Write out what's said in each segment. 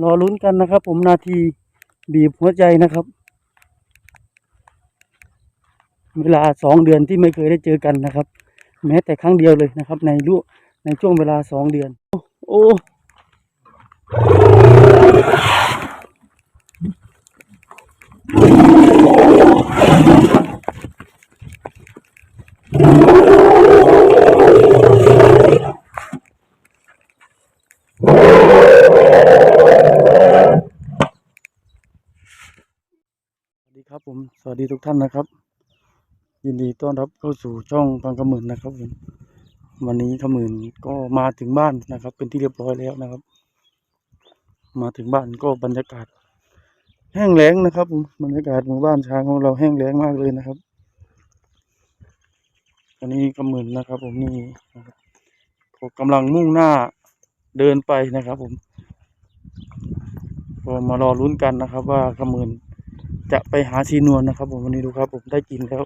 รอลุ้นกันนะครับ ผมนาทีบีบหัวใจนะครับ เวลาสองเดือนที่ไม่เคยได้เจอกันนะครับ แม้แต่ครั้งเดียวเลยนะครับ ในรูในช่วงเวลาสองเดือน โอ้โอ้ สวัสดีครับผม ส วัสดีทุกท่านนะครับ ยินดีต้อนรับเข้าสู่ช่องฟังขมื่นนะครับผมวันนี้ขมื่นก็มาถึงบ้านนะครับ เป็นที่เรียบร้อยแล้วนะครับ มาถึงบ้านก็บรรยากาศ แห้งแล้งนะครับผมบรรยากาศหมู่บ้านช้างของเราแห้งแล้งมากเลยนะครับวันนี้ขมื่นนะครับ ผมนี่นะครับก็กำลังมุ่งหน้าเดินไปนะครับ ผมก็มารอลุ้นกันนะครับ ว่าขมื่น จะไปหาชีนวลนะครับ ผมวันนี้ดูครับ ผมได้กินแล้ว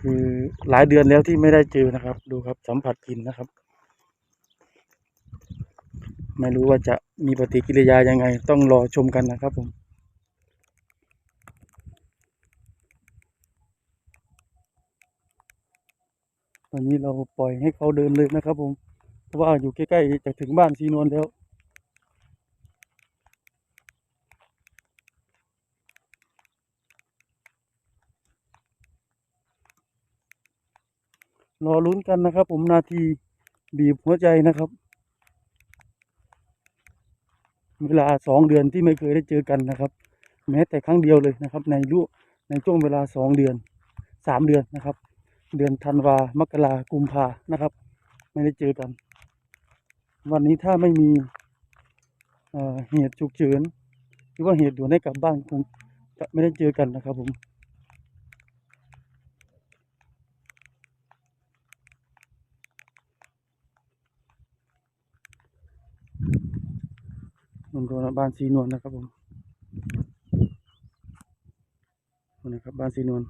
คือหลายเดือนแล้วที่ไม่ได้เจอนะครับ ดูครับ สัมผัสกลินนะครับ ไม่รู้ว่าจะมีปฏิกิริยายังไง ต้องรอชมกันนะครับ ผมตอนนี้เราปล่อยให้เขาเดินเลยนะครับ ผมเพราะว่าอยู่ใกล้ๆจะถึงบ้านชีนวลแล้ว รอลุ้นกันนะครับ ผมนาทีบีบหัวใจนะครับ เวลาสองเดือนที่ไม่เคยได้เจอกันนะครับ แม้แต่ครั้งเดียวเลยนะครับ ในรูในช่วงเวลาสองเดือนสามเดือนนะครับ เดือนธันวามกรากุมภานะครับ ไม่ได้เจอกัน วันนี้ถ้าไม่มีเเหตุฉุกเฉินหรือว่าเหตุด่วนให้กลับบ้านคงจะไม่ได้เจอกันนะครับผม นนทนบ้านสีนวลนะครับผมนะครับบ้านสีนวล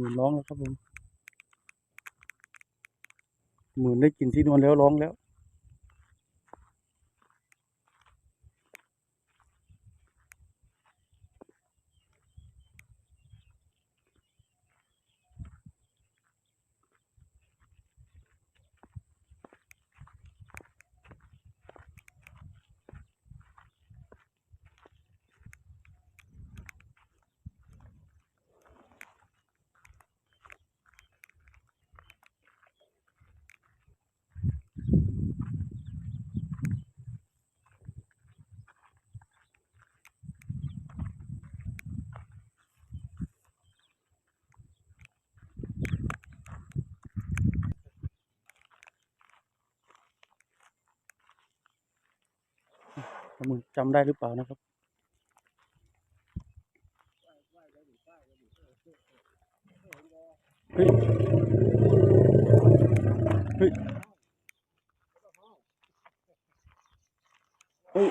หมื่นร้องแล้วครับผมหมื่นได้กลินที่นวลแล้วร้องแล้ว มึงจำได้หรือเปล่านะครับ เฮ้ย เฮ้ย เฮ้ย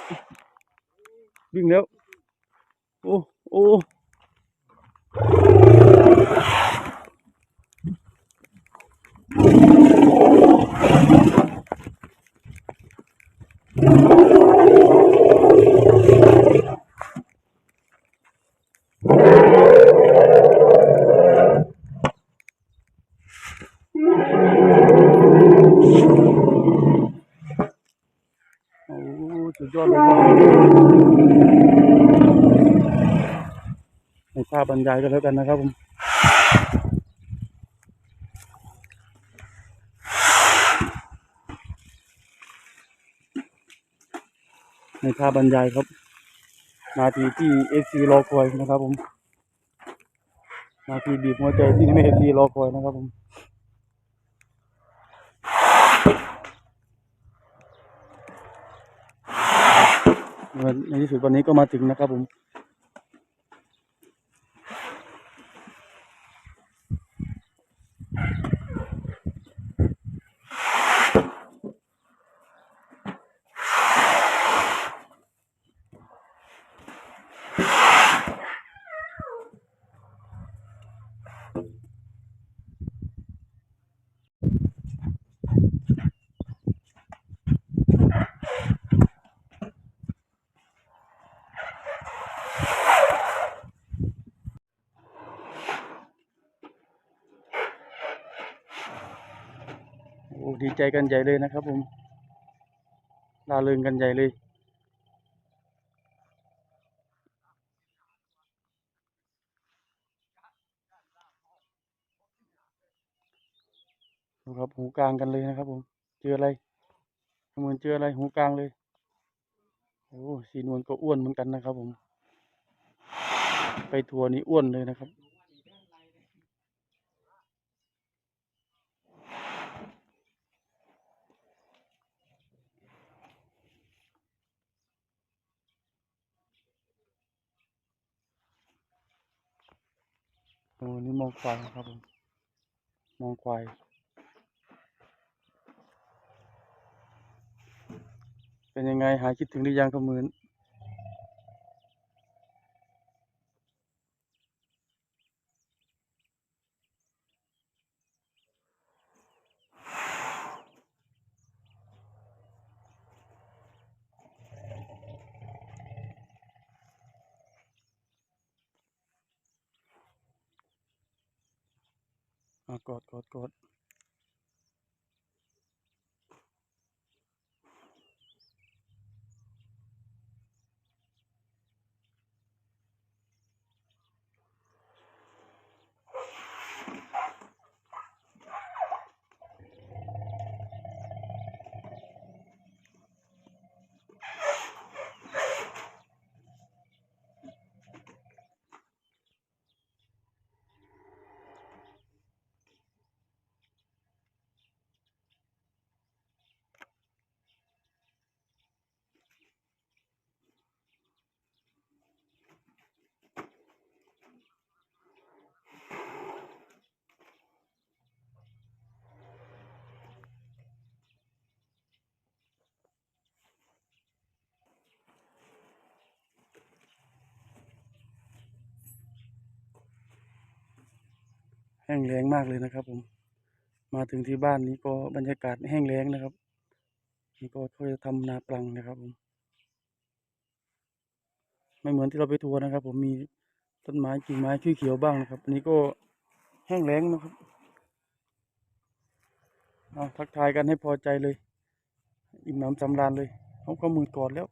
วิ่งแล้ว โอ้ โอ้ โอ้สุดยอดเลยครับให้ภาพบรรยายกันแล้วกันนะครับผมในภาพบรรยายครับ นาทีที่เอซีรอคอยนะครับผมนาทีบีบหัวใจที่ไม่เอซีรอคอยนะครับผมในที่สุดวันนี้ก็มาถึงนะครับผม ดีใจกันใหญ่เลยนะครับผมลาเริงกันใหญ่เลย ดูครับหูกลางกันเลยนะครับผมเจออะไรเหมือนเจออะไรหูกลางเลยโอ้สีนวลก็อ้วนเหมือนกันนะครับผม ไปทัวร์นี้อ้วนเลยนะครับ โอ้นี่มองควายครับผม มองควายเป็นยังไงหายคิดถึงหรือยังครับหมือน กอดกอดกอด แห้งแล้งมากเลยนะครับ ผม มาถึงที่บ้านนี้ก็บรรยากาศแห้งแล้งนะครับนี่ก็เขาจะทำนาปลังนะครับ ผม ไม่เหมือนที่เราไปทัวร์นะครับ ผมมีต้นไม้กิ่งไม้เขียวบ้างนะครับอันนี้ก็แห้งแล้งนะครับเอาทักทายกันให้พอใจเลย อิ่มหนำสำราญเลยเขาก็มือกอดแล้ว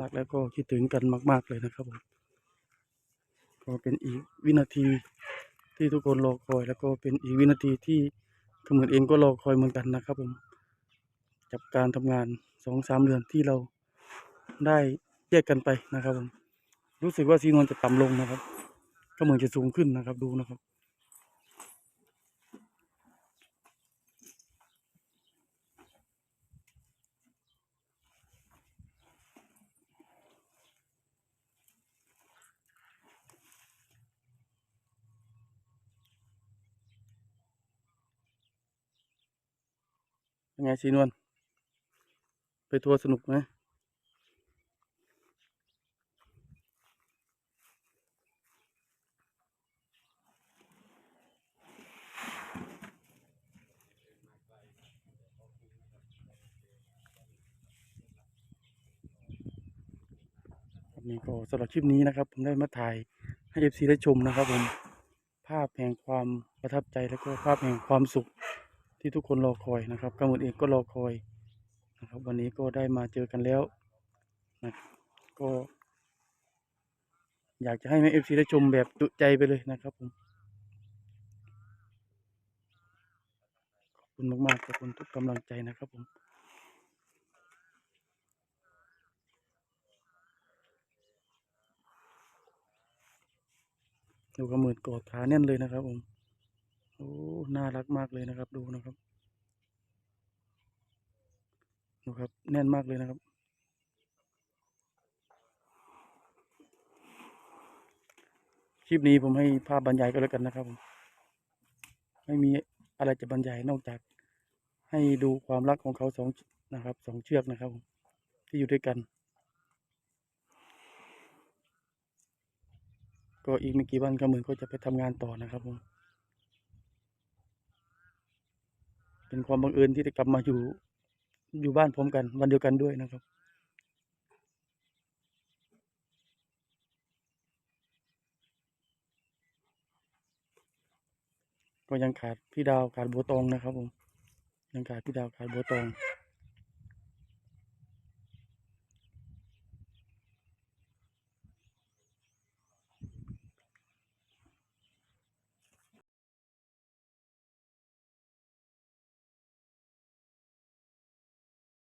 รักแล้วก็คิดถึงกันมาก ๆ เลยนะครับผมก็เป็นอีกวินาทีที่ทุกคนรอคอย แล้วก็เป็นอีกวินาทีที่ขมือนเองก็รอคอยเหมือนกันนะครับผมกับการทำงานสองสามเดือนที่เราได้แยกกันไปนะครับผมรู้สึกว่าซีนวลจะต่ำลงนะครับก็เมือนจะสูงขึ้นนะครับดูนะครับ เป็นไงชีนวลไปทัวร์สนุกไหมนี่ก็สำหรับคลิปนี้นะครับ ผมได้มาถ่ายให้เอฟซีได้ชมนะครับผมภาพแห่งความประทับใจและก็ภาพแห่งความสุข ที่ทุกคนรอคอยนะครับกำมลเองก็รอคอยนะครับ วันนี้ก็ได้มาเจอกันแล้วนะก็ อยากจะให้แม่เอฟซีได้ชมแบบจุใจไปเลยนะครับผมขอบคุณมากๆขอบคุณทุกกำลังใจนะครับผมดูกระหมือนกอดขาแน่นเลยนะครับผม โอ้ น่ารักมากเลยนะครับ ดูนะครับ ดูครับ แน่นมากเลยนะครับคลิปนี้ผมให้ภาพบรรยายก็แล้วกันนะครับผมไม่มีอะไรจะบรรยายนอกจาก ให้ดูความรักของเขาสองนะครับสองเชือกนะครับผมที่อยู่ด้วยกัน ก็อีกไม่กี่วันก็เหมือนก็จะไปทำงานต่อนะครับผม เป็นความบังเอิญที่ได้กลับมาอยู่อยู่บ้านพร้อมกัน วันเดียวกันด้วยนะครับ ก็ยังขาดพี่ดาวขาดบัวตองนะครับผมยังขาดพี่ดาวขาดบัวตอง